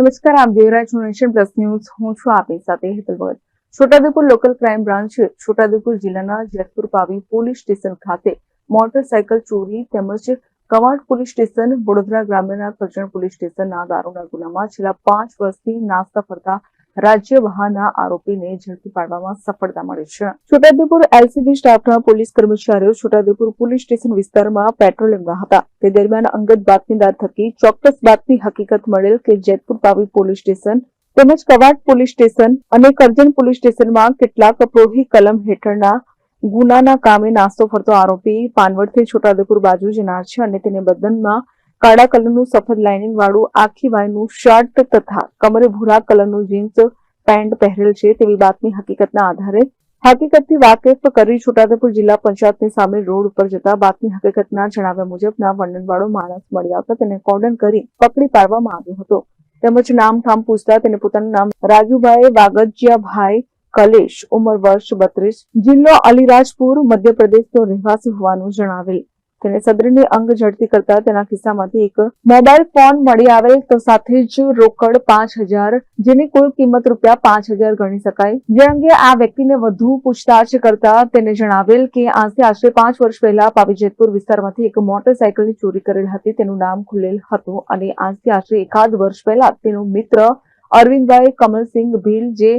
નમસ્કાર, આપ જોઈ રહ્યા છો નેશન પ્લસ ન્યૂઝ. હું છું આપની સાથે Hetal Bhagat. Chhota Udepur local crime branch, Chhota Udepur જિલ્લાના જેતપુર પાવી પોલીસ સ્ટેશન ખાતે મોટરસાયકલ ચોરી તેમજ કવાડ પોલીસ સ્ટેશન, વડોદરા ગ્રામ્યના કરજણ પોલીસ સ્ટેશનના દારૂના ગુનામાં છેલ્લા પાંચ વર્ષથી નાસ્તા ફરતા રાજ્ય બહારના આરોપીને ઝડપી પાડવામાં સફળતા મળી છે. છોટાઉદેપુર એલસીબી સ્ટાફના પોલીસ કર્મચારીઓ છોટાઉદેપુર પોલીસ સ્ટેશન વિસ્તારમાં પેટ્રોલિંગમાં હતા. તે દરમિયાન અંગત બાતમીદાર થકી ચોક્કસ બાતમી હકીકત મળેલ કે જેતપુર પાવી પોલીસ સ્ટેશન તેમજ કવાડ પોલીસ સ્ટેશન અને કરજણ પોલીસ સ્ટેશનમાં કેટલાક પ્રોહી કલમ હેઠળના ગુનાના કામે નાસ્તો ફરતો આરોપી પાનવડથી છોટાઉદેપુર બાજુ જનાર છે અને તેને બદનમાં કાળા કલરનું સફેદ લાઇનિંગ વાળું આખી વાયનું શર્ટ તથા કમરે ભૂરા કલરનું જીન્સ પેન્ટ પહેરેલ છે તેવી બાતમી હકીકતના આધારે. હકીકતથી વાકેફ કરી છોટાઉદેપુર જિલ્લા પંચાયતની સામે રોડ ઉપર જતા બાતમી હકીકતના જણાવ્યા મુજબના વર્ણનવાળો માણસ મળી આવતા તેને કોર્ડન કરી પકડી પાડવામાં આવ્યો હતો. તેમજ નામ ઠામ પૂછતા તેને પોતાનું નામ રાજુભાઈ વાગજિયાભાઈ કલેશ, ઉંમર વર્ષ બત્રીસ, જિલ્લો અલીરાજપુર, મધ્યપ્રદેશનો રહેવાસી હોવાનું જણાવેલ. તેને સદરીની અંગ ઝડપી કરતા તેના ખિસ્સામાંથી એક મોબાઈલ ફોન મળી આવેલ તો સાથે જ રોકડ પાંચ હજાર, જેની કુલ કિંમત રૂપિયા પાંચ હજાર ગણી શકાય. જે અંગે આ વ્યક્તિને વધુ પૂછતાછ કરતા તેને જણાવેલ કે આજથી આશરે પાંચ વર્ષ પહેલા પાવી જેતપુર વિસ્તારમાંથી એક મોટરસાયકલની ચોરી કરેલ હતી. તેનું નામ ખુલેલ હતું અને આજથી આશરે એકાદ વર્ષ પહેલા તેનો મિત્ર અરવિંદભાઈ કમલસિંહ ભીલ, જે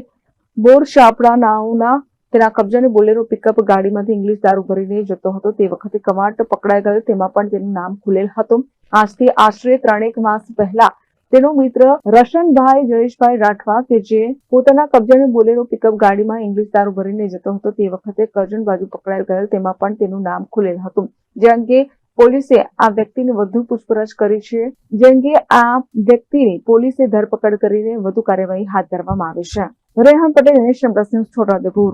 બોર શાપડા નાવના તેના કબજાની બોલેરો પિકઅપ ગાડીમાંથી ઇંગ્લિશ દારૂ ભરીને જતો હતો. તે વખતે કમાટ પકડાઈ ગયો. તેમાં પણ તેનું નામ ખુલેલ હતું. આજથી આશરે ત્રણેક માસ પહેલા તેનો મિત્ર રશનભાઈ જયેશભાઈ રાઠવા કે જે પોતાના કબજાની બોલેરો પિકઅપ ગાડીમાં ઇંગ્લિશ દારૂ ભરીને જતો હતો, તે વખતે કરજણ બાજુ પકડાઈ ગયેલ તેમાં પણ તેનું નામ ખુલેલ હતું. જે અંગે પોલીસે આ વ્યક્તિની વધુ પૂછપરછ કરી છે. જે અંગે આ વ્યક્તિની પોલીસે ધરપકડ કરીને વધુ કાર્યવાહી હાથ ધરવામાં આવી છે. Rehan Patel, Nation Plus News Chhota Udepur